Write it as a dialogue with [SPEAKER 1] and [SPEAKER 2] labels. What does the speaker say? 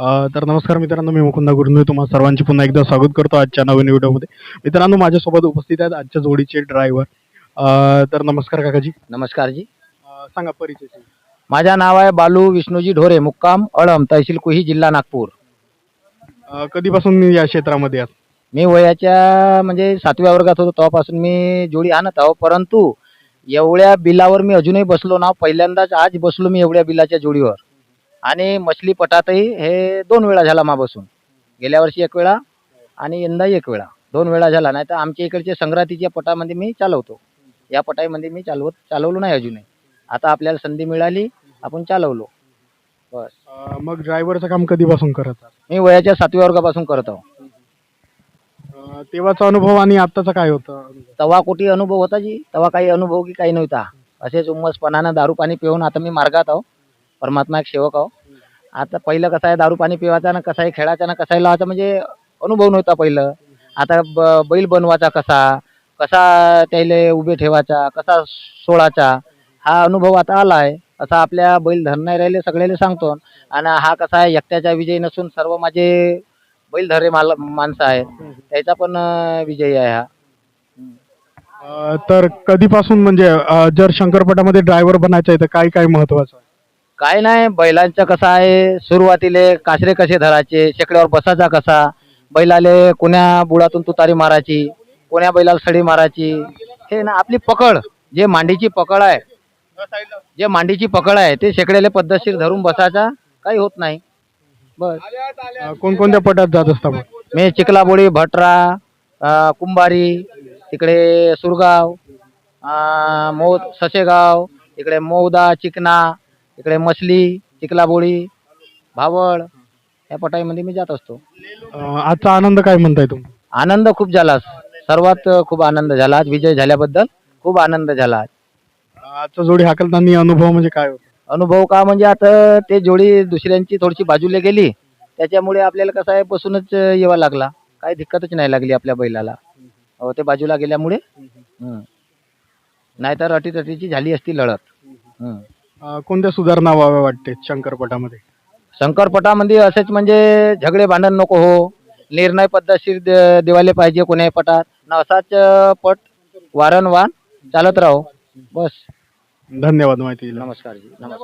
[SPEAKER 1] तर नमस्कार मित्रांनो मी मुकुंदा गुरुंदे. तुम्हा सर्वांची पुन्हा एकदा स्वागत करतो आजच्या नवीन व्हिडिओमध्ये. मित्रांनो माझ्यासोबत उपस्थित आहेत आजच्या जोडीचे ड्रायव्हर तर नमस्कार काकाजी.
[SPEAKER 2] नमस्कार जी.
[SPEAKER 1] अ, सांगा परिचय. सांगा.
[SPEAKER 2] माझा नाव आहे बालू विष्णूजी ढोरे मुक्काम अळम तहसील कुही जिल्हा नागपूर.
[SPEAKER 1] अ, कधीपासून मी या क्षेत्रामध्ये आहात?
[SPEAKER 2] मी वयाच्या म्हणजे सातव्या वर्गात होतो तेव्हापासून मी जोडी आणत आहो. परंतु एवढ्या बिलावर मी अजूनही बसलो ना पहिल्यांदाच आज बसलो मी एवढ्या बिलाच्या जोडीवर. आणि मछली पटातही हे दोन वेळा झाला मा बसून गेल्या वर्षी एक वेळा आणि यंदाही एक वेळा. दोन वेळा झाला. नाही तर आमच्या इकडच्या संक्रांतीच्या पटामध्ये मी चालवतो. या पटाईमध्ये मी चालवत चालवलो नाही अजूनही. आता आपल्याला संधी मिळाली आपण चालवलो. बस.
[SPEAKER 1] अ, मग ड्रायव्हरचं काम कधीपासून करत आहात?
[SPEAKER 2] मी वयाच्या सातव्या वर्गापासून करत आहो.
[SPEAKER 1] अ, तेव्हाचा अनुभव आणि आत्ताचा काय होता?
[SPEAKER 2] तवा कोटी अनुभव होता जी? तवा काही अनुभव की काही नव्हता. असेच उमसपणानं दारू पाणी पिऊन आता मी मार्गात आहो. परमात्मा एक सेवक आहो. आता पहिलं कसं आहे दारू पाणी पिवायचा ना कसं आहे खेळायचा ना कसा आहे लावायचा म्हणजे अनुभव नव्हता पहिलं. आता ब बैल बनवायचा कसा कसा त्याला उभे ठेवायचा कसा सोडायचा हा अनुभव आता आला आहे असा आपल्या बैल धरणारे राहिले सगळ्याला सांगतो. आणि हा कसा आहे एकट्याचा विजय नसून सर्व माझे बैल धरे माल माणसं आहेत. त्याचा पण विजय आहे हा.
[SPEAKER 1] तर कधीपासून म्हणजे जर शंकरपटामध्ये ड्रायव्हर बनायचं आहे तर काय काय महत्वाचं आहे?
[SPEAKER 2] काय नाही बैलांचं कसं आहे सुरुवातीले कासरे कसे धरायचे शेकड्यावर बसायचा कसा? बैलाले कोण्या बुडातून तुतारी मारायची कोण्या बैलाला सडी मारायची? हे ना आपली पकड जे मांडीची पकड आहे जे मांडीची पकड आहे ते शेकड्याला पद्धतशीर धरून बसायचा काही होत नाही. बस.
[SPEAKER 1] अ, कोणकोणत्या पटात जात असता मग?
[SPEAKER 2] मी चिखलाबोडी भटरा अं, कुंभारी तिकडे सुरगाव अं, मौ ससेगाव इकडे मौदा चिकना इकडे मछली चिखलाबोडी भावळ या पटाईमध्ये मी जात असतो.
[SPEAKER 1] अ, आजचा आनंद काय म्हणताय तुम्ही?
[SPEAKER 2] आनंद खूप झाला. सर्वात खूप आनंद झाला आज. विजय झाल्याबद्दल खूप आनंद झाला आज.
[SPEAKER 1] आजचा जोडी हाकलताना अनुभव म्हणजे काय होता?
[SPEAKER 2] अनुभव का म्हणजे आता ते जोडी दुसऱ्यांची थोडीशी बाजूला गेली. त्याच्यामुळे आपल्याला कसं आहे बसूनच यावा लागला. काही दिक्कतच नाही लागली आपल्या बैलाला. हो ते बाजूला गेल्यामुळे. नाहीतर अटीतटीची झाली असती लढत. हं.
[SPEAKER 1] अ, कोणत्या सुधारणा व्हाव्या वाटते शंकरपटामध्ये?
[SPEAKER 2] शंकरपटामध्ये असेच म्हणजे झगडे भांडण नको हो. निर्णय पद्धतशीर दे- देवाले पाहिजे कोण्याही पटात. न असाच अं, पट वारंवार चालत राहो. बस.
[SPEAKER 1] धन्यवाद माहिती.
[SPEAKER 2] नमस्कार जी नमस्कार.